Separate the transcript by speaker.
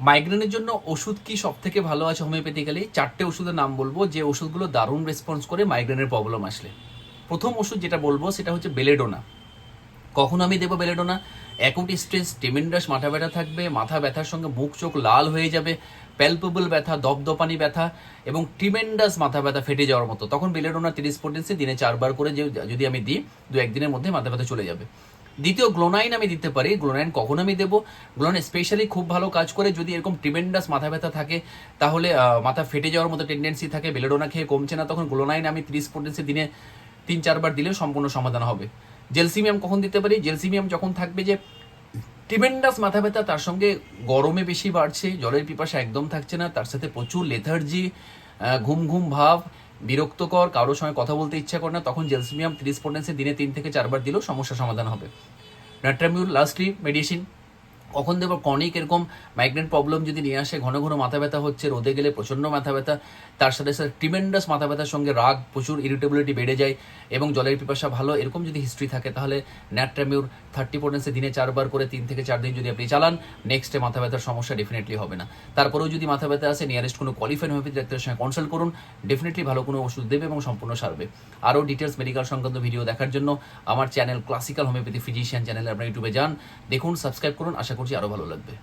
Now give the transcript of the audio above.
Speaker 1: মাইগ্রেনের জন্য ওষুধ কি সব থেকে ভালো আছে হোমিওপ্যাথিক্যালি চারটে ওষুধের নাম বলব, যে ওষুধগুলো দারুণ রেসপন্স করে মাইগ্রেনের প্রবলেম আসলে। প্রথম ওষুধ যেটা বলব, সেটা হচ্ছে বেলেডোনা কখন আমি দেবো বেলেডোনা অ্যাকুট স্ট্রেস টিমেন্ডাস মাথা ব্যথা থাকবে, মাথা ব্যথার সঙ্গে মুখ চোখ লাল হয়ে যাবে প্যালপেবল ব্যথা, দপদপানি ব্যথা, এবং টিমেন্ডাস মাথা ব্যথা ফেটে যাওয়ার মতো। তখন বেলেডোনা তিরিশ পোটেন্সি দিনে চারবার করে যে যদি আমি দিই দু একদিনের মধ্যে মাথা ব্যথা চলে যাবে। দ্বিতীয় গ্লোনাইন আমি দিতে পারি, গ্লোনাইন কখন আমি দেবো। গ্লোনাইন স্পেশালি খুব ভালো কাজ করে, যদি এরকম টিমেন্ডাস মাথা ব্যথা থাকে, তাহলে মাথা ফেটে যাওয়ার মতো টেন্ডেন্সি থাকে বেলেডোনা খেয়ে কমছে না, তখন গ্লোনাইন আমি ত্রিশ পোটেন্সি দিনে তিন চারবার দিলে সম্পূর্ণ সমাধান হবে। জেলসিমিয়াম কখন দিতে পারি? জেলসিমিয়াম যখন থাকবে যে ট্রিমেন্ডাস মাথা ব্যথা, তার সঙ্গে গরমে বেশি বাড়ছে, জলের পিপাসা একদম থাকছে না, তার সাথে প্রচুর লেথার্জি ঘুম ঘুম ভাব বিরক্তকর, কারোর সঙ্গে কথা বলতে ইচ্ছা করে না, তখন জেলসিমিয়াম ত্রিশ পোটেন্সে দিনে তিন থেকে চারবার দিলেও সমস্যা সমাধান হবে। নাট্রামিউল লাস্টলি মেডিসিন কখন দেবো ক্রনিক এরকম মাইগ্রেন প্রবলেম যদি নিয়ে আসে, ঘন ঘন মাথা ব্যথা হচ্ছে, রোদে গেলে প্রচণ্ড মাথা ব্যথা, তার সাথে সাথে ট্রিমেন্ডাস মাথা ব্যথার সঙ্গে রাগ, প্রচুর ইরিটেবিলিটি বেড়ে যায় এবং জলের পিপাসা ভালো, এরকম যদি হিস্ট্রি থাকে, তাহলে ন্যাট্রামিউর থার্টি পোটেন্সে দিনে চারবার করে তিন থেকে চার দিন যদি আপনি চালান নেক্সটে মাথা ব্যথার সমস্যা ডেফিনেটলি হবে না। তারপরেও যদি মাথা ব্যথা আসে নিয়ারেস্ট কোনো কোয়ালিফাইড হোমিওপ্যাথি ডাক্তারের সঙ্গে কনসাল্ট করুন ডেফিনেটলি ভালো কোনো ওষুধ দেবে এবং সম্পূর্ণ সারবে। আরও ডিটেলস মেডিকেল সংক্রান্ত ভিডিও দেখার জন্য আমার চ্যানেল ক্লাসিক্যাল হোমিওপ্যাথি ফিজিশিয়ান চ্যানেলে আপনার ইউটিউবে যান, দেখুন সাবস্ক্রাইব করুন, আশা করছি আরও ভালো লাগবে।